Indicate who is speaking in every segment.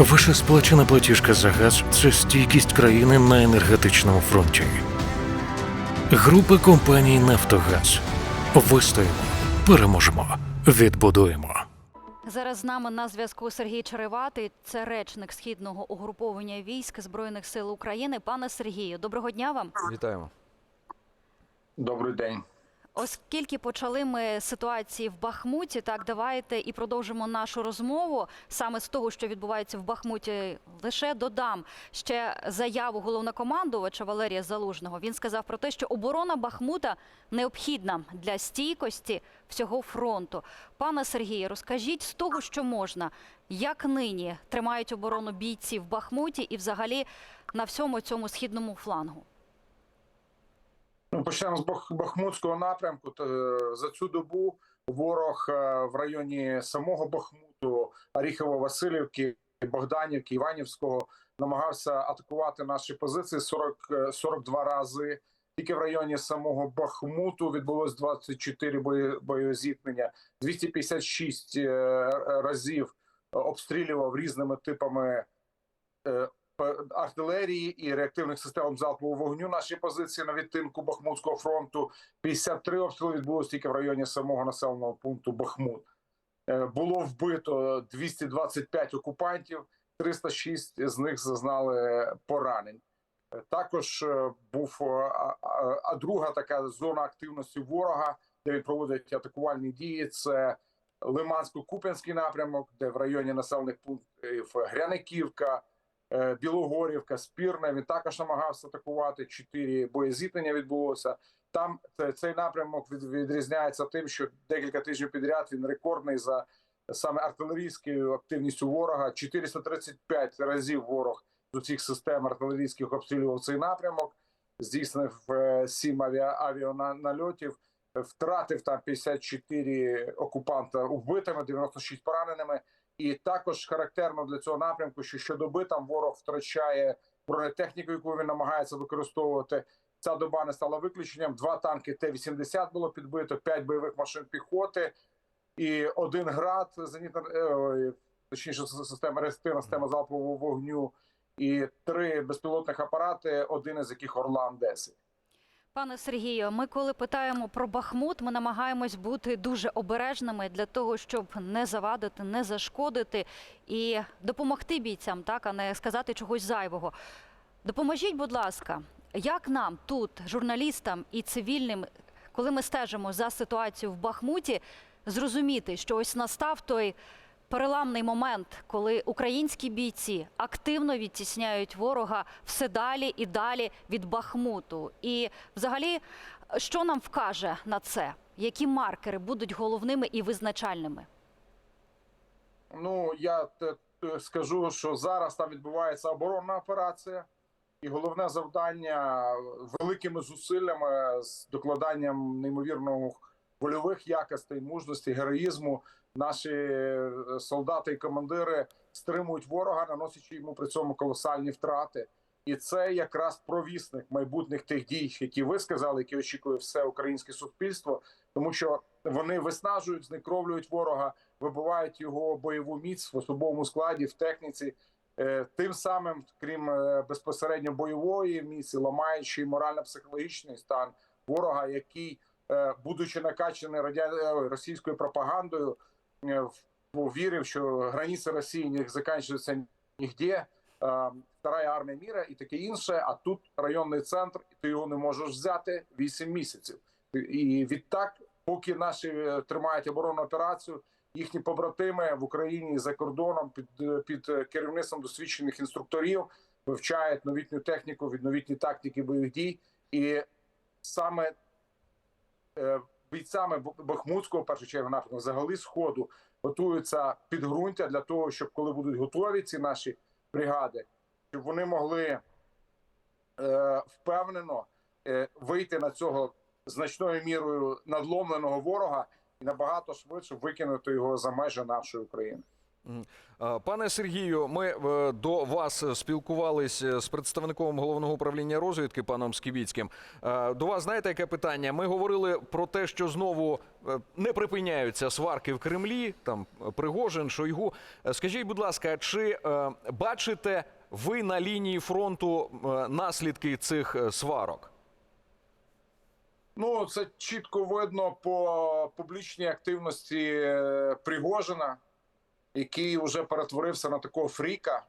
Speaker 1: Ваша сплачена платіжка за газ це стійкість країни на енергетичному фронті. Група компаній Нафтогаз. Вистоїмо, переможемо, відбудуємо.
Speaker 2: Зараз з нами на зв'язку Сергій Череватий, це речник східного угруповання військ Збройних сил України. Пане Сергію, доброго дня вам.
Speaker 3: Вітаємо.
Speaker 4: Добрий день.
Speaker 2: Оскільки почали ми ситуації в Бахмуті, так давайте і продовжимо нашу розмову саме з того, що відбувається в Бахмуті. Лише додам ще заяву головнокомандувача Валерія Залужного. Він сказав про те, що оборона Бахмута необхідна для стійкості всього фронту. Пане Сергію, розкажіть з того, що можна, як нині тримають оборону бійці в Бахмуті і взагалі на всьому цьому східному флангу.
Speaker 4: Почнемо з Бах- Бахмутського напрямку. Е, За цю добу ворог е, в районі самого Бахмуту, Оріхово-Василівки, Богданівки, Іванівського намагався атакувати наші позиції 40, е, 42 рази. Тільки в районі самого Бахмуту відбулось 24 бої, боєзіткнення, 256 е, разів обстрілював різними типами е, артилерії і реактивних систем залпового вогню наші позиції на відтинку Бахмутського фронту. 53 обстріли відбулося тільки в районі самого населеного пункту Бахмут. Е, Було вбито 225 окупантів, 306 з них зазнали поранень. Е, Також е, був а, друга така зона активності ворога, де він проводить атакувальні дії. Це Лимансько-Куп'янський напрямок, де в районі населених пунктів Гряниківка, Білогорівка, Спірне. Він також намагався атакувати. Чотири боєзіткнення відбулося. Там це- цей напрямок відрізняється тим, що декілька тижнів підряд він рекордний за саме артилерійською активністю ворога. 435 разів ворог з усіх систем артилерійських обстрілював цей напрямок. Здійснив е, сім авіа, авіанальотів. Втратив там 54 окупанта вбитими, 96 пораненими. І також характерно для цього напрямку, що щодоби там ворог втрачає бронетехніку, яку він намагається використовувати. Ця доба не стала виключенням. Два танки Т-80 було підбито, п'ять бойових машин піхоти і один град зенітна, е, точніше система реактивна система залпового вогню, і три безпілотних апарати, один із яких Орлан 10
Speaker 2: Пане Сергію, ми коли питаємо про Бахмут, ми намагаємось бути дуже обережними для того, щоб не завадити, не зашкодити і допомогти бійцям, так а не сказати чогось зайвого. Допоможіть, будь ласка, як нам тут, журналістам і цивільним, коли ми стежимо за ситуацією в Бахмуті, зрозуміти, що ось настав той переламний момент, коли українські бійці активно відтісняють ворога все далі і далі від Бахмуту. І взагалі, що нам вкаже на це? Які маркери будуть головними і визначальними?
Speaker 4: Ну я скажу, що зараз там відбувається оборонна операція, і головне завдання великими зусиллями з докладанням неймовірно вольових якостей, мужності, героїзму. Наші е, солдати і командири стримують ворога, наносячи йому при цьому колосальні втрати. І це якраз провісник майбутніх тих дій, які ви сказали, які очікує все українське суспільство, тому що вони виснажують, знекровлюють ворога, вибивають його бойову міць в особовому складі, в техніці. Е, Тим самим, крім е, безпосередньо бойової міці, ламаючи морально-психологічний стан ворога, який, будучи накачаний радя... російською пропагандою, е, в- повірив, що границі Росії не закінчуються нігде. е, Вторая армія міра і таке інше. А тут районний центр, і ти його не можеш взяти 8 місяців. І відтак, поки наші е, тримають оборонну операцію, їхні побратими в Україні за кордоном під, під керівництвом досвідчених інструкторів вивчають новітню техніку, від новітні тактики бойових дій, і саме бійцями Бахмутського першу чергу напрямку, взагалі сходу готуються підґрунтя для того, щоб коли будуть готові ці наші бригади, щоб вони могли е, впевнено е, вийти на цього значною мірою надломленого ворога і набагато швидше викинути його за межі нашої України.
Speaker 3: Пане Сергію, ми е, до вас спілкувались з представником головного управління розвідки паном Скібіцьким. Е, До вас знаєте, яке питання? Ми говорили про те, що знову е, не припиняються сварки в Кремлі, там е, Пригожин, Шойгу. Е, Скажіть, будь ласка, чи е, бачите ви на лінії фронту е, наслідки цих е, сварок?
Speaker 4: Ну, це чітко видно по публічній активності е, Пригожина, який вже перетворився на такого фріка.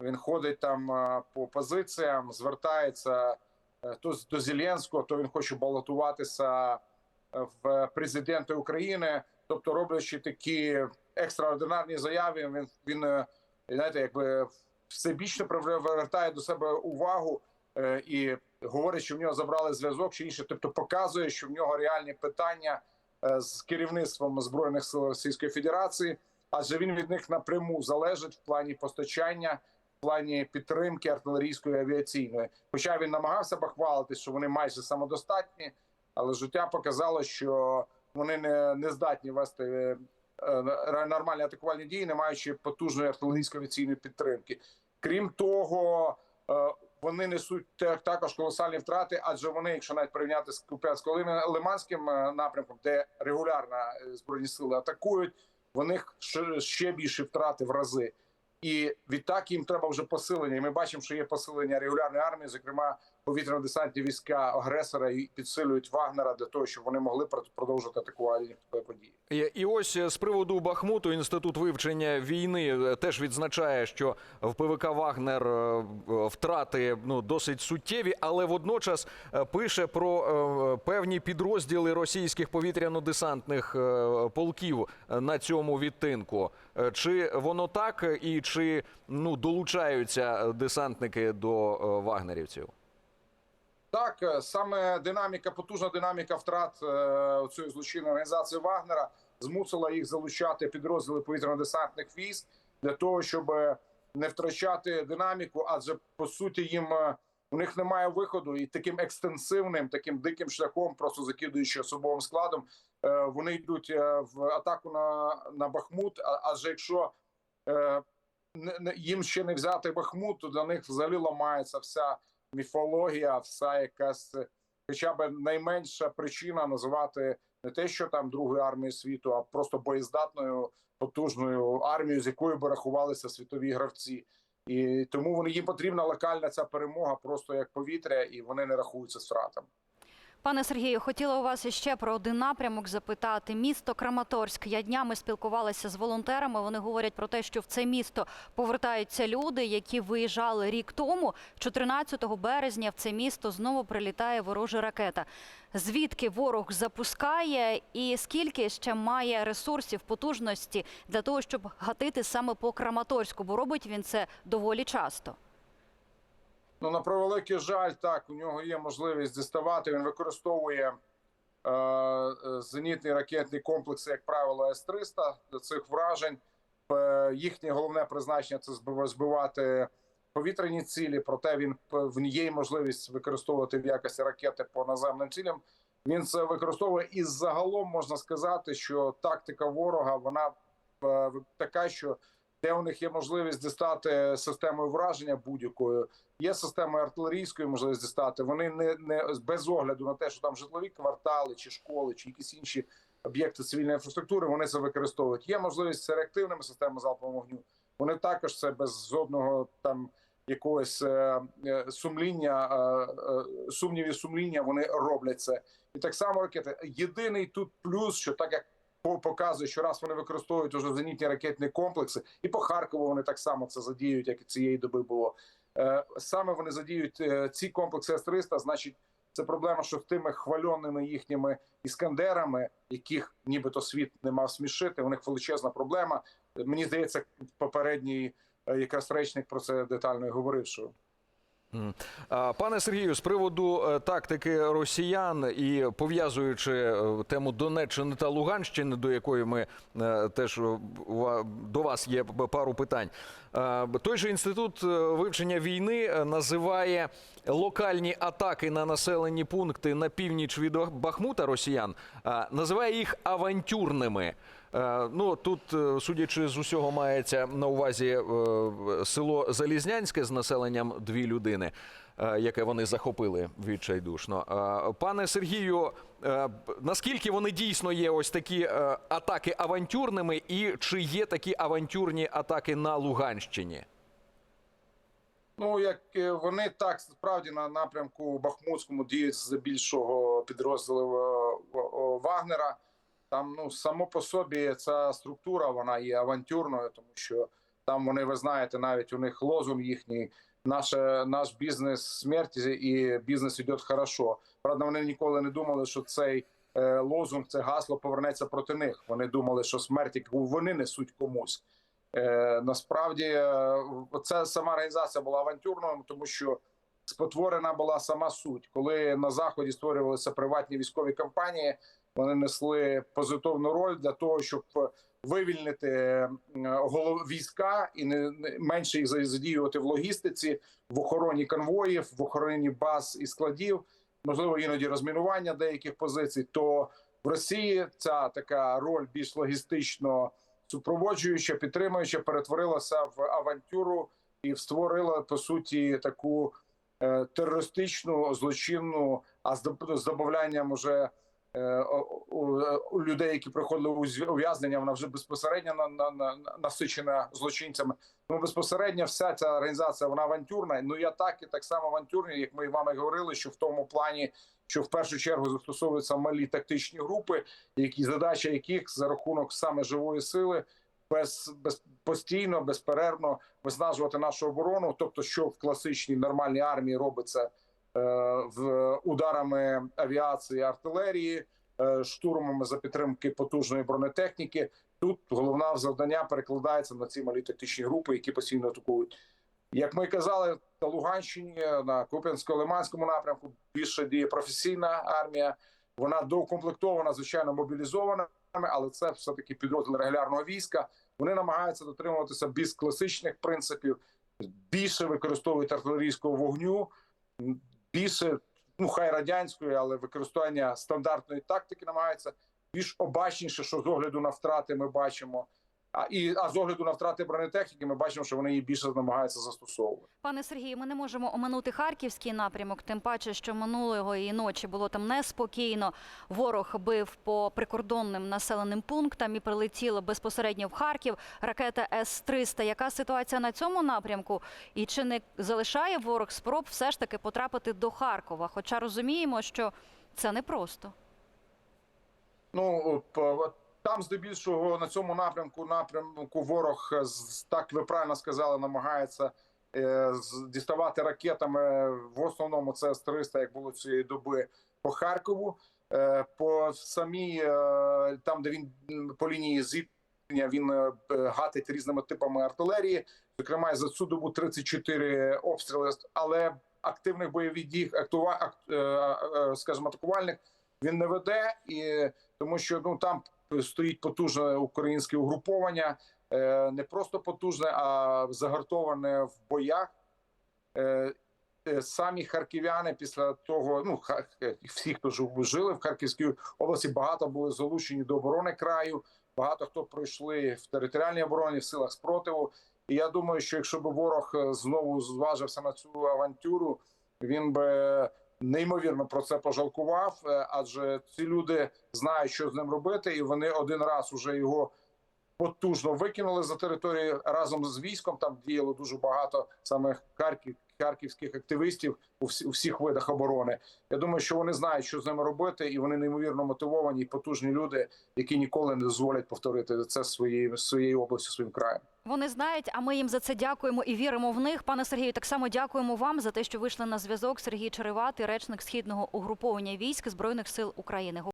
Speaker 4: Він ходить там е, по позиціям, звертається е, то до Зеленського, то він хоче балотуватися е, в президенти України. Тобто, роблячи такі екстраординарні заяви, він він знаєте, якби всебічно привертає до себе увагу і говорить, що в нього забрали зв'язок чи інше, тобто показує, що в нього реальні питання з керівництвом збройних сил Російської Федерації, адже він від них напряму залежить в плані постачання, в плані підтримки артилерійської авіаційної. Хоча він намагався бахвалити, що вони майже самодостатні, але життя показало, що вони не, не здатні вести е, е, нормальні атакувальні дії, не маючи потужної артилерійської авіаційної підтримки. Крім того, е, вони несуть також колосальні втрати, адже вони, якщо навіть порівняти з Куп'янсько-Лиманським напрямком, де регулярно збройні сили атакують, в них ще- більші втрати в рази. І відтак їм треба вже посилення. І ми бачимо, що є посилення регулярної армії, зокрема повітряно-десантні війська агресора і підсилюють Вагнера для того, щоб вони могли пр- продовжувати атакувальні події.
Speaker 3: І, ось е, з приводу Бахмуту інститут вивчення війни е, теж відзначає, що в ПВК Вагнер е, втрати ну досить суттєві, але водночас пише про певні підрозділи російських повітряно-десантних полків на цьому відтинку. Чи воно так, і чи ну долучаються десантники до вагнерівців?
Speaker 4: Так, е, саме динаміка, потужна динаміка втрат е, цієї злочинної організації Вагнера змусила їх залучати підрозділи повітряно-десантних військ для того, щоб е, не втрачати динаміку, адже по суті їм у них немає виходу, і таким екстенсивним, таким диким шляхом, просто закидуючи особовим складом, вони йдуть в атаку на, на Бахмут. Адже якщо їм ще не взяти Бахмут, то для них взагалі ламається вся міфологія, вся якась е, хоча б найменша причина називати не те, що там Другої армії світу, а просто боєздатною потужною армією, з якою би рахувалися світові гравці. І тому вони їм потрібна локальна ця перемога, просто як повітря, і вони не рахуються з втратами.
Speaker 2: Пане Сергію, хотіла у вас ще про один напрямок запитати. Місто Краматорськ. Я днями спілкувалася з волонтерами. Вони говорять про те, що в це місто повертаються люди, які виїжджали рік тому. 14 березня в це місто знову прилітає ворожа ракета. Звідки ворог запускає, і скільки ще має ресурсів, потужності для того, щоб гатити саме по Краматорську? Бо робить він це доволі часто.
Speaker 4: Ну на превеликий жаль, так у нього є можливість діставати. Він використовує е, е, зенітні ракетні комплекси, як правило, С-300 для цих вражень. Е, їхнє головне призначення це збив- збивати повітряні цілі. Проте він в є можливість використовувати в якості ракети по наземним цілям. Він це використовує і загалом можна сказати, що тактика ворога вона е, така, що де у них є можливість дістати системою враження будь-якою, є системою артилерійської можливість дістати. Вони не, не без огляду на те, що там житлові квартали, чи школи, чи якісь інші об'єкти цивільної інфраструктури. Вони це використовують. Є можливість це реактивними системами залпового вогню. Вони також це без жодного там якогось е, е, сумління, е, е, сумнівів сумління. Вони роблять це. І так само ракети. Єдиний тут плюс, що так як показує, що раз вони використовують уже зенітні ракетні комплекси, і по Харкову вони так само це задіють, як і цієї доби було. Е, Саме вони задіють е, ці комплекси С-300, значить, це проблема, що тими хвальоними їхніми іскандерами, яких нібито світ не мав смішити, у них величезна проблема. Мені здається, попередній е, якраз речник про це детально і говорив. Що
Speaker 3: Пане Сергію, з приводу е, тактики росіян і пов'язуючи е, тему Донеччини та Луганщини, до якої ми е, теж до вас є пару питань. Той же інститут вивчення війни називає локальні атаки на населені пункти на північ від Бахмута росіян, називає їх авантюрними. Е, Ну тут, е, судячи з усього, мається на увазі е, село Залізнянське з населенням дві людини, яке вони захопили відчайдушно. Пане Сергію, наскільки вони дійсно є ось такі атаки авантюрними, і чи є такі авантюрні атаки на Луганщині?
Speaker 4: Ну, як вони так справді на напрямку Бахмутському діють здебільшого підрозділів е, о- Вагнера. Там ну само по собі ця структура вона є авантюрною, тому що там вони, ви знаєте, навіть у них лозунг їхній. Наше наш бізнес смерті і бізнес йде хорошо. Правда, вони ніколи не думали, що цей е, лозунг, це гасло повернеться проти них. Вони думали, що смерть яку вони несуть комусь. Е, насправді е, ця сама організація була авантюрною, тому що спотворена була сама суть. Коли на заході створювалися приватні військові компанії, вони несли позитивну роль для того, щоб вивільнити війська і не менше їх задіювати в логістиці, в охороні конвоїв, в охороні баз і складів, можливо, іноді розмінування деяких позицій. То в Росії ця така роль більш логістично супроводжуюча, підтримуюча, перетворилася в авантюру і створила по суті таку терористичну злочинну, а з доб- з добавлянням уже е, у, людей, які приходили у ув'язнення, вона вже безпосередньо на, на, на, насичена злочинцями. Тому безпосередньо вся ця організація вона авантюрна. Ну і атаки так само авантюрні, як ми вам і говорили, що в тому плані, що в першу чергу застосовуються малі тактичні групи, які задача яких за рахунок саме живої сили без, без постійно, безперервно виснажувати нашу оборону. Тобто, що в класичній нормальній армії робиться е, в ударами авіації, артилерії, е, штурмами за підтримки потужної бронетехніки. Тут головне завдання перекладається на ці малі тактичні групи, які постійно атакують. Як ми казали, на Луганщині на Куп'янсько-Лиманському напрямку більше діє професійна армія. Вона доукомплектована, звичайно, мобілізована, але це все таки підрозділ регулярного війська. Вони намагаються дотримуватися більш класичних принципів, більше використовують артилерійського вогню, більше ну хай радянської, але використання стандартної тактики намагаються більш обачніше, що з огляду на втрати ми бачимо. А і а з огляду на втрати бронетехніки, ми бачимо, що вони її більше намагаються застосовувати.
Speaker 2: Пане Сергію, ми не можемо оминути харківський напрямок, тим паче, що минулої ночі було там неспокійно. Ворог бив по прикордонним населеним пунктам і прилетіло безпосередньо в Харків. Ракета С-300. Яка ситуація на цьому напрямку? І чи не залишає ворог спроб все ж таки потрапити до Харкова? Хоча розуміємо, що це непросто.
Speaker 4: Ну там здебільшого на цьому напрямку напрямку ворог е, так ви правильно сказали, намагається е, діставати ракетами. В основному це С-300, як було цієї доби по Харкову. Е, По самій там, де він по лінії зіткнення, він гатить різними типами артилерії. Зокрема, за цю добу 34 обстріли, але активних бойових дій, актува, ак- скажімо, атакувальних він не веде, і тому що ну там стоїть потужне українське угруповання, е, не просто потужне, а загартоване в боях. Е, е, Самі харків'яни після того, ну всі, хто жили в Харківській області, багато були залучені до оборони краю. Багато хто пройшли в територіальній обороні, в силах спротиву. І я думаю, що якщо б ворог знову зважився на цю авантюру, він би неймовірно про це пожалкував, е, адже ці люди знають, що з ним робити, і вони один раз уже його потужно викинули за територію разом з військом. Там діяло дуже багато саме Харків, харківських активістів у, всі, у всіх видах оборони. Я думаю, що вони знають, що з ними робити, і вони неймовірно мотивовані і потужні люди, які ніколи не дозволять повторити це своєю своєю областю, своїм краєм.
Speaker 2: Вони знають, а ми їм за це дякуємо і віримо в них. Пане Сергію, так само дякуємо вам за те, що вийшли на зв'язок. Сергій Череватий, речник східного угруповання військ збройних сил України.